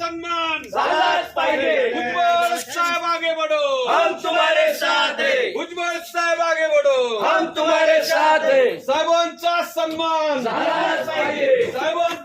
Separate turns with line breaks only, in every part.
सन्मान!
झालाच पाहिजे.
भुजबळ साहेब आगे बढो!
हम तुम्हारे साथ है.
भुजबळ साहेब आगे बढो!
हम तुम्हारे साथ है.
साहेबांचा सन्मान!
झालाच पाहिजे.
साहेबांचा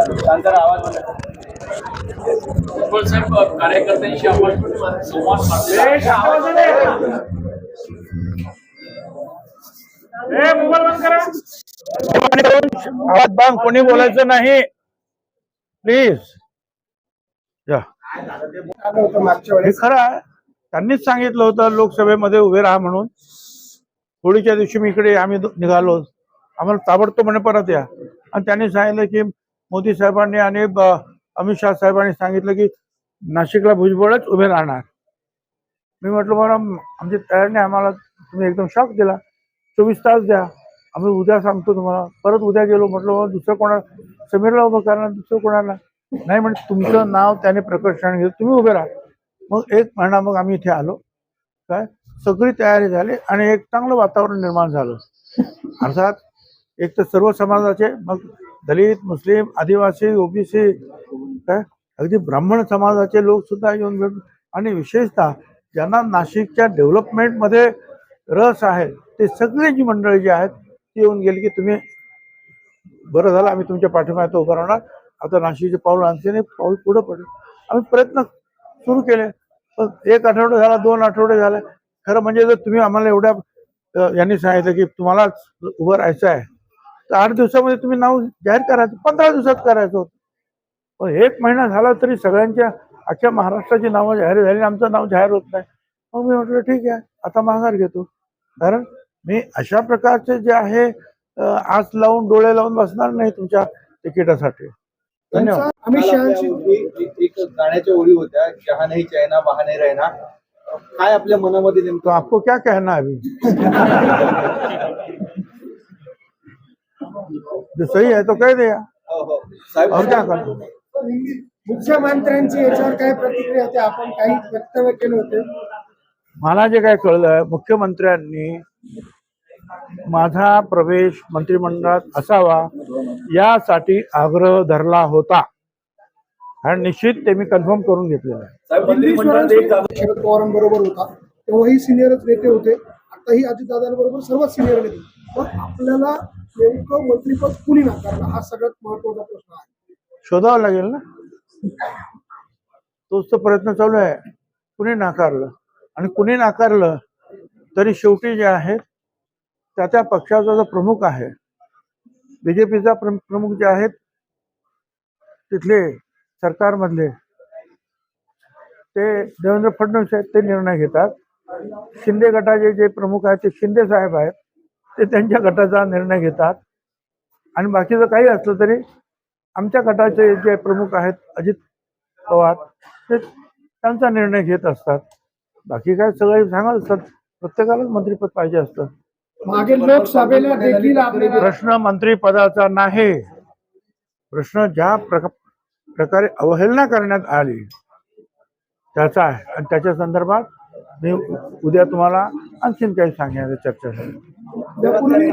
संविधान कार्यकर्त्यांशी आपण संवाद साधले
आवाज बांग कोणी बोलायचं नाही. प्लीज या. हे खरं आहे. त्यांनीच सांगितलं होतं लोकसभेमध्ये उभे राहा म्हणून. होळीच्या दिवशी मी इकडे आम्ही निघालो. आम्हाला ताबडतोब म्हणे परत या. आणि त्यांनी सांगितलं की मोदी साहेबांनी आणि अमित शाह साहेबांनी सांगितलं की नाशिकला भुजबळच उभे राहणार. मी म्हटलं बरं आमची तयारी नाही आम्हाला तुम्ही एकदम शॉक दिला. चोवीस तास द्या. आम्ही उद्या सांगतो तुम्हाला. परत उद्या गेलो. म्हटलं बाबा दुसरं कोणाला समीरला उभं करणार दुसरं कोणाला? नाही म्हणजे तुमचं नाव त्याने प्रकर्षण घेतलं. तुम्ही उभे राहा. मग एक महिना मग आम्ही इथे आलो. काय? सगळी तयारी झाली आणि एक चांगलं वातावरण निर्माण झालं. अर्थात एक तर सर्व समाजाचे मग दलित मुस्लिम आदिवासी ओबीसी काय? अगदी ब्राह्मण समाजाचे लोक सुद्धा येऊन भेटून आणि विशेषतः ज्यांना नाशिकच्या डेव्हलपमेंटमध्ये रस आहे ते सगळी जी मंडळी जी आहेत ती येऊन गेली की तुम्ही बरं झालं आम्ही तुमच्या पाठिंबा उभं राहणार. आता नाशिकचे पाऊल आणते नाही पाऊल पुढं पडेल. आम्ही प्रयत्न सुरू केले. पण एक आठवडा झाला दोन आठवडे झाले. खरं म्हणजे जर तुम्ही आम्हाला एवढ्या यांनी सांगितलं की तुम्हाला उभं राहायचं आहे तर आठ दिवसामध्ये तुम्ही नाव जाहीर करायचं पंधरा दिवसात करायचं होतं. पण एक महिना झाला तरी सगळ्यांच्या अख्ख्या महाराष्ट्राची नावं जाहीर झाली आणि आमचं नाव जाहीर होत नाही. मग मी म्हटलं ठीक आहे आता माघार घेतो. कारण मी अशा प्रकारचे जे आहे आस लावून डोळे लावून बसणार नाही तुमच्या तिकिटासाठी. धन्यवाद.
अमित शहाची एक एक गाण्याच्या ओळी होत्या जहा नाही चायना वहा नाही राहना काय आपल्या मनामध्ये
तो
नेमकं
आपको क्या कहना है अभी? जो सही है तो कह दिया।
हो, हो. साहेब
और क्या करना
मुख्यमंत्र्यांची याच्यावर काय प्रतिक्रिया होती? आपण काही वक्तव्य केले होते.
मला जे काय कळलं मुख्यमंत्र्यांनी माझा प्रवेश मंत्रिमंडळात असावा यासाठी आग्रह धरला होता. आणि निश्चित ते मी कन्फर्म करून घेतलेलं आहे.
शरद पवारांबरोबर होता. तेव्हाही सिनियरच नेते होते. आताही अजितदादांबरोबर सर्वच सिनियर नेते. पण आपल्याला नेमकं मंत्रीपद कुणी नाकारलं? हा सगळ्यात महत्त्वाचा प्रश्न आहे.
शोधावं लागेल ना? तोच तो प्रयत्न चालू आहे. कुणी नाकारलं? आणि कुणी नाकारलं तरी शेवटी जे आहे त्या त्या पक्षाचा जो प्रमुख आहे बीजेपीचा प्रमुख जे आहेत तिथले सरकारमधले ते देवेंद्र फडणवीस आहेत ते निर्णय घेतात. शिंदे गटाचे जे प्रमुख आहेत ते शिंदे साहेब आहेत ते त्यांच्या गटाचा निर्णय घेतात. आणि बाकीचं काही असलं तरी आमच्या गटाचे जे प्रमुख आहेत अजित पवार ते त्यांचा निर्णय घेत असतात. बाकी काय सगळे सांगत असतात. प्रत्येकालाच मंत्रिपद पाहिजे असतं.
मागे लोकसभेला देखील
प्रश्न मंत्रिपदाचा नाही. प्रश्न ज्या प्रका प्रकारे अवहेलना करण्यात आली त्याचा आहे. आणि त्याच्या संदर्भात मी उद्या तुम्हाला आणखीन काही सांगण्याची चर्चा